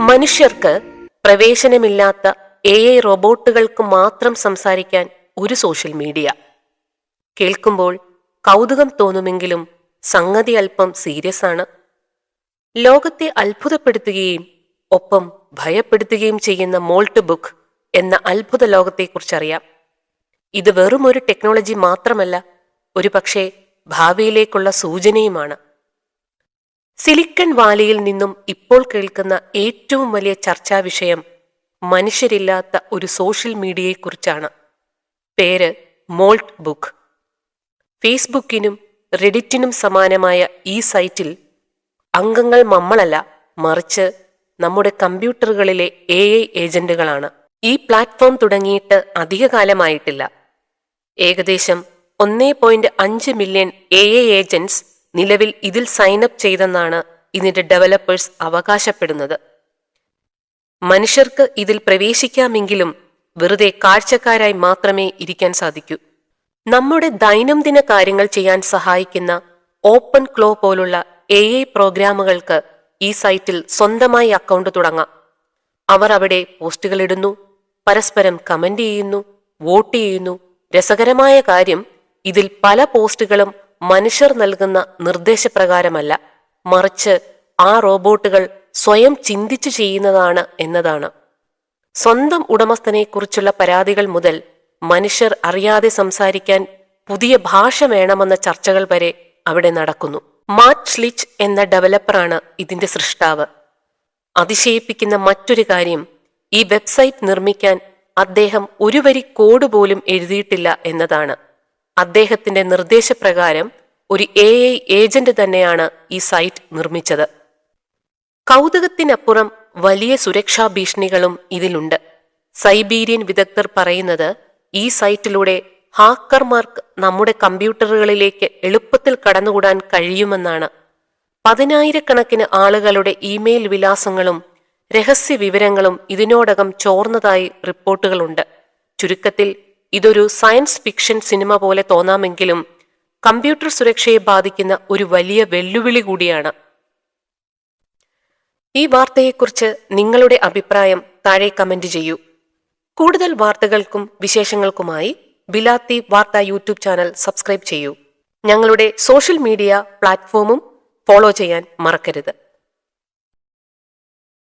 മനുഷ്യർക്ക് പ്രവേശനമില്ലാത്ത A I റോബോട്ടുകൾക്ക് മാത്രം സംസാരിക്കാൻ ഒരു സോഷ്യൽ മീഡിയ. കേൾക്കുമ്പോൾ കൗതുകം തോന്നുമെങ്കിലും സംഗതി അല്പം സീരിയസ് ആണ്. ലോകത്തെ അത്ഭുതപ്പെടുത്തുകയും ഒപ്പം ഭയപ്പെടുത്തുകയും ചെയ്യുന്ന മോൾട്ട് ബുക്ക് എന്ന അത്ഭുത ലോകത്തെക്കുറിച്ചറിയാം. ഇത് വെറും ഒരു ടെക്നോളജി മാത്രമല്ല ഒരുപക്ഷെ ഭാവിയിലേക്കുള്ള സൂചനയുമാണ്. സിലിക്കൺ വാലിയിൽ നിന്നും ഇപ്പോൾ കേൾക്കുന്ന ഏറ്റവും വലിയ ചർച്ചാ വിഷയം മനുഷ്യരില്ലാത്ത ഒരു സോഷ്യൽ മീഡിയയെക്കുറിച്ചാണ്. പേര് മോൾട്ട് ബുക്ക്. ഫേസ്ബുക്കിനും റെഡിറ്റിനും സമാനമായ ഈ സൈറ്റിൽ അംഗങ്ങൾ നമ്മളല്ല മറിച്ച് നമ്മുടെ കമ്പ്യൂട്ടറുകളിലെ എ ഐ ഏജന്റുകളാണ്. ഈ പ്ലാറ്റ്ഫോം തുടങ്ങിയിട്ട് അധികകാലമായിട്ടില്ല ഏകദേശം ഒന്നേ പോയിന്റ് അഞ്ച് മില്യൺ എ ഐ ഏജന്റ്സ് നിലവിൽ ഇതിൽ സൈനപ്പ് ചെയ്തെന്നാണ് ഇതിന്റെ ഡെവലപ്പേഴ്സ് അവകാശപ്പെടുന്നത്. മനുഷ്യർക്ക് ഇതിൽ പ്രവേശിക്കാമെങ്കിലും വെറുതെ കാഴ്ചക്കാരായി മാത്രമേ ഇരിക്കാൻ സാധിക്കൂ. നമ്മുടെ ദൈനംദിന കാര്യങ്ങൾ ചെയ്യാൻ സഹായിക്കുന്ന ഓപ്പൺ ക്ലോ പോലുള്ള എ ഐ പ്രോഗ്രാമുകൾക്ക് ഈ സൈറ്റിൽ സ്വന്തമായി അക്കൗണ്ട് തുടങ്ങാം. അവർ അവിടെ പോസ്റ്റുകൾ ഇടുന്നു പരസ്പരം കമന്റ് ചെയ്യുന്നു വോട്ട് ചെയ്യുന്നു. രസകരമായ കാര്യം ഇതിൽ പല പോസ്റ്റുകളും മനുഷ്യർ നൽകുന്ന നിർദ്ദേശപ്രകാരമല്ല. മറിച്ച് ആ റോബോട്ടുകൾ സ്വയം ചിന്തിച്ചു ചെയ്യുന്നതാണ് എന്നതാണ്. സ്വന്തം ഉടമസ്ഥനെക്കുറിച്ചുള്ള പരാതികൾ മുതൽ മനുഷ്യർ അറിയാതെ സംസാരിക്കാൻ പുതിയ ഭാഷ വേണമെന്ന ചർച്ചകൾ വരെ അവിടെ നടക്കുന്നു. മാറ്റ് സ്ലിച്ച് എന്ന ഡെവലപ്പറാണ് ഇതിന്റെ സൃഷ്ടാവ്. അതിശയിപ്പിക്കുന്ന മറ്റൊരു കാര്യം ഈ വെബ്സൈറ്റ് നിർമ്മിക്കാൻ അദ്ദേഹം ഒരു വരി കോഡ് പോലും എഴുതിയിട്ടില്ല എന്നതാണ്. അദ്ദേഹത്തിന്റെ നിർദ്ദേശപ്രകാരം ഒരു എ ഐ ഏജന്റ് തന്നെയാണ് ഈ സൈറ്റ് നിർമ്മിച്ചത്. കൗതുകത്തിനപ്പുറം വലിയ സുരക്ഷാ ഭീഷണികളും ഇതിലുണ്ട്. സൈബീരിയൻ വിദഗ്ധർ പറയുന്നത് ഈ സൈറ്റിലൂടെ ഹാക്കർമാർക്ക് നമ്മുടെ കമ്പ്യൂട്ടറുകളിലേക്ക് എളുപ്പത്തിൽ കടന്നുകൂടാൻ കഴിയുമെന്നാണ്. പതിനായിരക്കണക്കിന് ആളുകളുടെ ഇമെയിൽ വിലാസങ്ങളും രഹസ്യ വിവരങ്ങളും ഇതിനോടകം ചോർന്നതായി റിപ്പോർട്ടുകളുണ്ട്. ചുരുക്കത്തിൽ ഇതൊരു സയൻസ് ഫിക്ഷൻ സിനിമ പോലെ തോന്നാമെങ്കിലും കമ്പ്യൂട്ടർ സുരക്ഷയെ ബാധിക്കുന്ന ഒരു വലിയ വെല്ലുവിളി കൂടിയാണ്. ഈ വാർത്തയെക്കുറിച്ച് നിങ്ങളുടെ അഭിപ്രായം താഴെ കമന്റ് ചെയ്യൂ. കൂടുതൽ വാർത്തകൾക്കും വിശേഷങ്ങൾക്കുമായി ബിലാത്തി വാർത്ത യൂട്യൂബ് ചാനൽ സബ്സ്ക്രൈബ് ചെയ്യൂ. ഞങ്ങളുടെ സോഷ്യൽ മീഡിയ പ്ലാറ്റ്ഫോമും ഫോളോ ചെയ്യാൻ മറക്കരുത്.